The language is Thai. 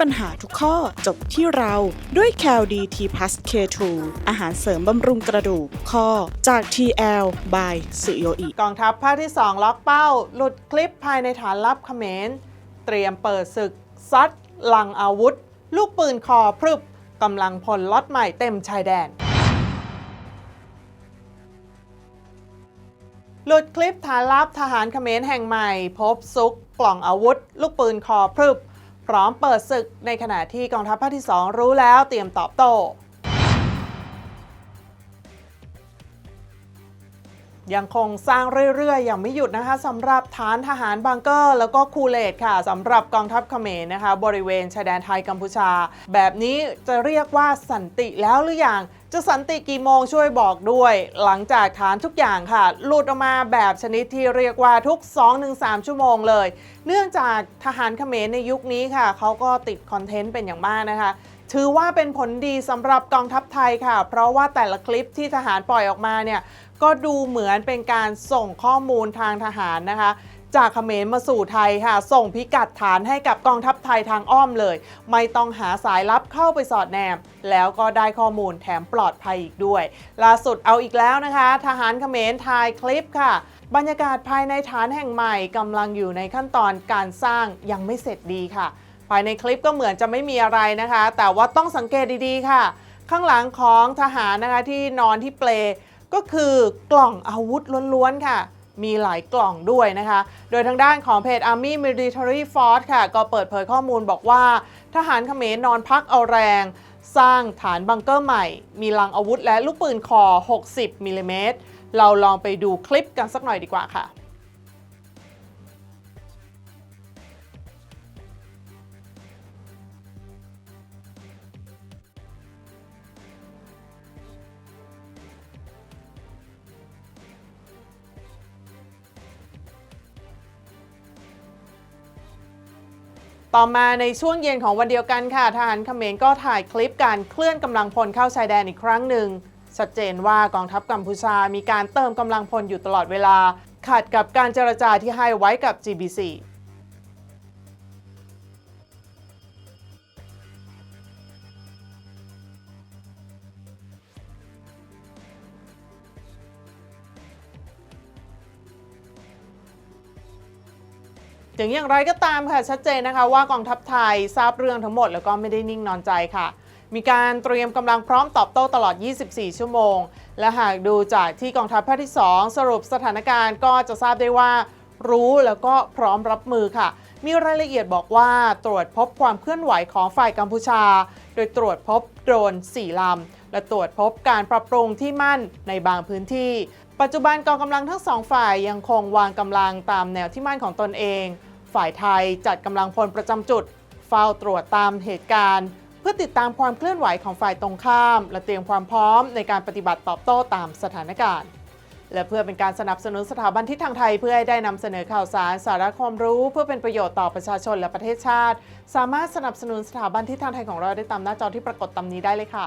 ปัญหาทุกข้อจบที่เราด้วย c a l d t plus K2 อาหารเสริมบำรุงกระดูกข้อจาก TL by สุโยอิกองทัพภาคที่ 2 ล็อกเป้า หลุดคลิปภายในฐานลับเขมร เตรียมเปิดศึก ซัดลังอาวุธ ลูกปืนคอพรึบกำลังพลล็อตใหม่เต็มชายแดน หลุดคลิปฐานลับทหารเขมรแห่งใหม่ พบซุก กล่องอาวุธ ลูกปืนคอพรึบ พร้อมเปิดศึกในขณะที่กองทัพภาคที่ 2 รู้แล้วเตรียมตอบโต้ยังคงสร้างเรื่อยๆ อย่างไม่หยุดนะคะสำหรับฐานทหารบังเกอร์ แล้วก็คูเลตค่ะสำหรับกองทัพเขมรนะคะ บริเวณชายแดนไทยกัมพูชา แบบนี้จะเรียกว่าสันติแล้วหรือยัง จะสันติกี่โมงช่วยบอกด้วย หลังจากฐานทุกอย่างค่ะ หลุดออกมาแบบชนิดที่เรียกว่าทุก 2-3 ชั่วโมงเลย เนื่องจากทหารเขมรในยุคนี้ค่ะ เขาก็ติดคอนเทนต์เป็นอย่างมากนะคะ ถือว่าเป็นผลดีสำหรับกองทัพไทยค่ะ เพราะว่าแต่ละคลิปที่ทหารปล่อยออกมาเนี่ยก็ดูเหมือนเป็นการส่งข้อมูลทางทหารนะคะ จากเขมรมาสู่ไทยค่ะ ส่งพิกัดฐานให้กับกองทัพไทยทางอ้อมเลย ไม่ต้องหาสายลับเข้าไปสอดแนม แล้วก็ได้ข้อมูลแถมปลอดภัยอีกด้วย ล่าสุดเอาอีกแล้วนะคะ ทหารเขมรถ่ายคลิปค่ะ บรรยากาศภายในฐานแห่งใหม่กำลังอยู่ในขั้นตอนการสร้างยังไม่เสร็จดีค่ะ ภายในคลิปก็เหมือนจะไม่มีอะไรนะคะ แต่ว่าต้องสังเกตดีๆค่ะ ข้างหลังของทหารนะคะที่นอนที่เปลก็คือกล่องอาวุธล้วนๆค่ะ มีหลายกล่องด้วยนะคะ โดยทางด้านของเพจ Army Military Force ค่ะ ก็เปิดเผยข้อมูลบอกว่า ทหารเขมรนอนพักเอาแรง สร้างฐานบังเกอร์ใหม่ มีลังอาวุธและลูกปืนคอ 60มิลลิเมตรเราลองไปดูคลิปกันสักหน่อยดีกว่าค่ะ ต่อมาในช่วงเย็นของวันเดียวกันค่ะทหารเขมรก็ถ่ายคลิปการเคลื่อนกำลังพลเข้าชายแดนอีกครั้งหนึ่งชัดเจนว่ากองทัพกัมพูชามีการเติมกำลังพลอยู่ตลอดเวลาขัดกับการเจรจาที่ให้ไว้กับ GBC ถึงอย่างไรก็ตามค่ะชัดเจนนะคะว่ากองทัพไทยทราบเรื่องทั้งหมดแล้วก็ไม่ได้นิ่งนอนใจค่ะ มีการเตรียมกำลังพร้อมตอบโต้ตลอด 24 ชั่วโมง และหากดูจากที่กองทัพภาคที่ 2 สรุปสถานการณ์ก็จะทราบได้ว่า รู้แล้วก็พร้อมรับมือค่ะ มีรายละเอียดบอกว่าตรวจพบความเคลื่อนไหวของฝ่ายกัมพูชา โดยตรวจพบโดรน 4 ลำและตรวจพบการปรับปรุงที่มั่นในบางพื้นที่ ปัจจุบันกองกำลังทั้งสองฝ่ายยังคงวางกำลังตามแนวที่มั่นของตนเอง ฝ่ายไทยจัดกำลังพลประจำจุด เฝ้าตรวจตามเหตุการณ์ เพื่อติดตามความเคลื่อนไหวของฝ่ายตรงข้าม และเตรียมความพร้อมในการปฏิบัติตอบโต้ตามสถานการณ์ และเพื่อเป็นการสนับสนุนสถาบันทิศทางไทยเพื่อให้ได้นำเสนอข่าวสารสาระความรู้ เพื่อเป็นประโยชน์ต่อประชาชนและประเทศชาติ สามารถสนับสนุนสถาบันทิศทางไทยของเราได้ตามหน้าจอที่ปรากฏตามนี้ได้เลยค่ะ